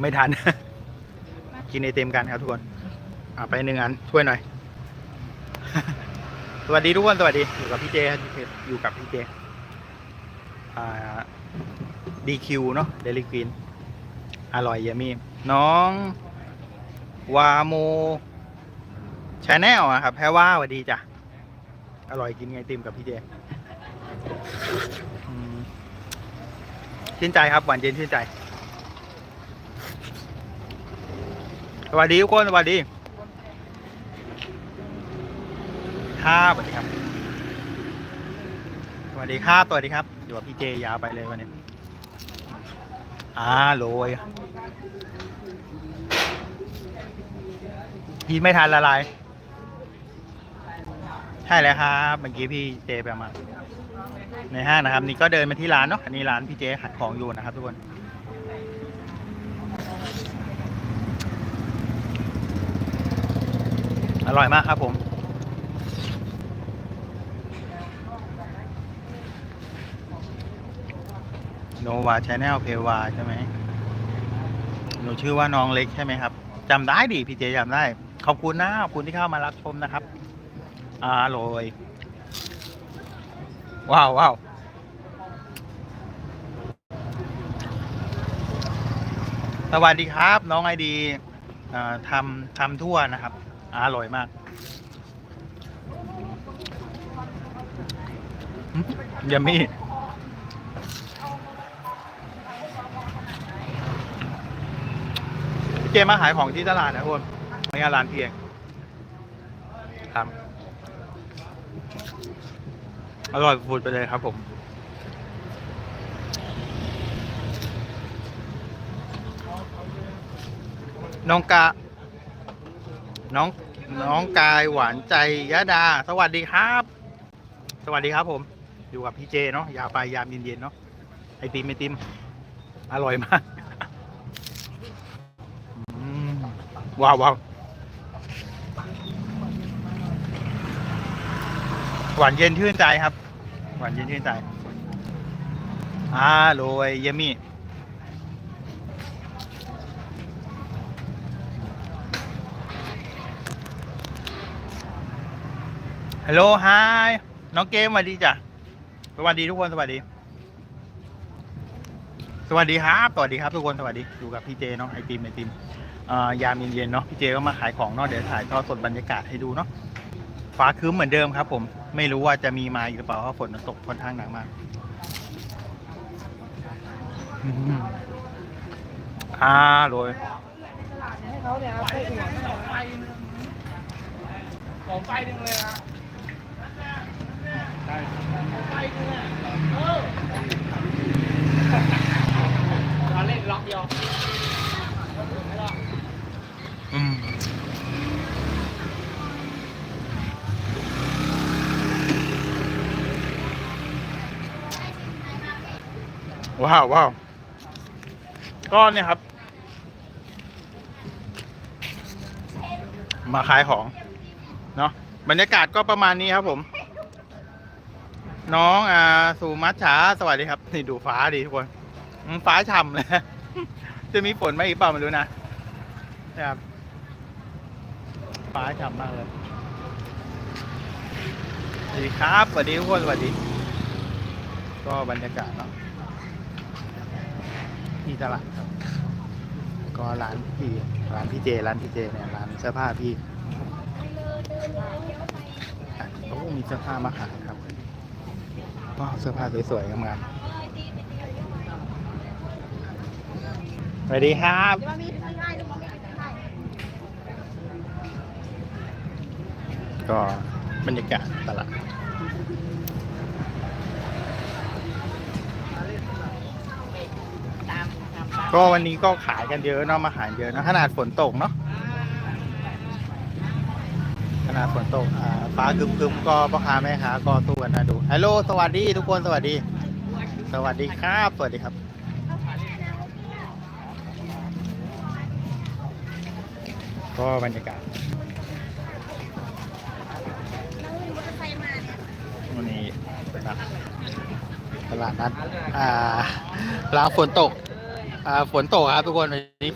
ไม่ทัน กินไอเต็มกันครับทุกคนอ่าไปหนึ่งอันช่วยหน่อย สวัสดีทุกคนสวัสดีอยู่กับพี่เจครับอยู่กับพี่เจดีคิวเนาะเดลิควีนอร่อยเยยมี่น้อง วาโมชาแนลอะครับแพรว่าสวัสดีจ้ะ อร่อยกินไอติมกับพี่เจชื่นใจครับหวานเย็นชื่นใจ สวัสดีทุกคนสวัสดีครับสวัสดีครับ สวัสดีครับสวัสดีครับอยู่กับพี่เจยาวไปเลยวันนี้อ่าโรยพี่ไม่ทันละลายใช่แล้วครับเมื่อกี้พี่เจไปมา ในห้างนะครับ นี่ก็เดินมาที่ร้านเนาะอันนี้ร้านพี่เจขายของอยู่นะครับทุกคน อร่อยมากครับผม โนวาชแนลเพวาใช่ไหมหนูชื่อว่าน้องเล็กใช่ไหมครับจำได้ดิพี่เจจำได้ ขอบคุณนะขอบคุณที่เข้ามารับชมนะครับอร่อยว้าวว้าวสวัสดีครับ น้องไอดีทำทำทั่วนะครับ อร่อยมากอืมยามี่พี่เจมาขายของที่ตลาดนะคุณไม่ใช่ร้านพี่เองครับ อร่อยฟูดไปเลยครับผมน้องกา น้องน้องกายหวานใจยะดา สวัสดีครับ สวัสดีครับผม อยู่กับพี่เจเนาะยาไปยามเย็นๆเนาะไอติมไอติม อร่อยมากว้าวว้าวหวานเย็นชื่นใจครับ หวานเย็นชื่นใจอ่าโรยเยยมี่ ฮัลโหลไฮน้องเกมสวัสดีจ้ะ สวัสดีทุกคนสวัสดี สวัสดีครับ สวัสดีครับทุกคนสวัสดี อยู่กับพี่เจเนาะไอติมไอติมอ่ายามเย็นๆเนาะพี่เจก็มาขายของเนาะเดี๋ยวถ่ายทอดสดบรรยากาศให้ดูเนาะฟ้าครึ้มเหมือนเดิมครับ ผมไม่รู้ว่าจะมีมาอีกหรือเปล่าเพราะฝนมันตกค่อนข้างหนักมากอืมอ่าโรยขออกไปหนึ่งเลยนะ เราเล่นล็อกเดียวอืมว้าวว้าวก็เนี่ยครับ มาขายของ เนาะบรรยากาศก็ประมาณนี้ครับผม น้องอ่าสุมัชชาสวัสดีครับ นี่ดูฟ้าดีทุกคนฟ้าฉ่ำเลย จะมีฝนไหมอีกเปล่าไม่รู้นะนะครับฟ้าฉ่ำมากเลยสวัสดีครับสวัสดีทุกคนสวัสดี ก็บรรยากาศเนาะที่ตลาดครับ ก็ร้านพี่ร้านพี่เจร้านพี่เจเนี่ยร้านเสื้อผ้าพี่อะโอ้มีเสื้อผ้ามาขาย เสื้อผ้าสวยๆงามๆสวัสดีครับก็บรรยากาศตลาดก็วันนี้ก็ขายกันเยอะเนาะมาขายเยอะเนอะขนาดฝนตกเนาะข นาดฝนตกอ่าฟ้าคึมๆก็พ่อค้าแม่ค้าก็สู้กันนะดูฮัลโหลสวัสดีทุกคนสวัสดี สวัสดีครับ สวัสดีครับ ก็บรรยากาศวันนี้นะครับตลาดนัดอ่าร้านฝนตกอ่าฝนตกครับทุกคนวันนี้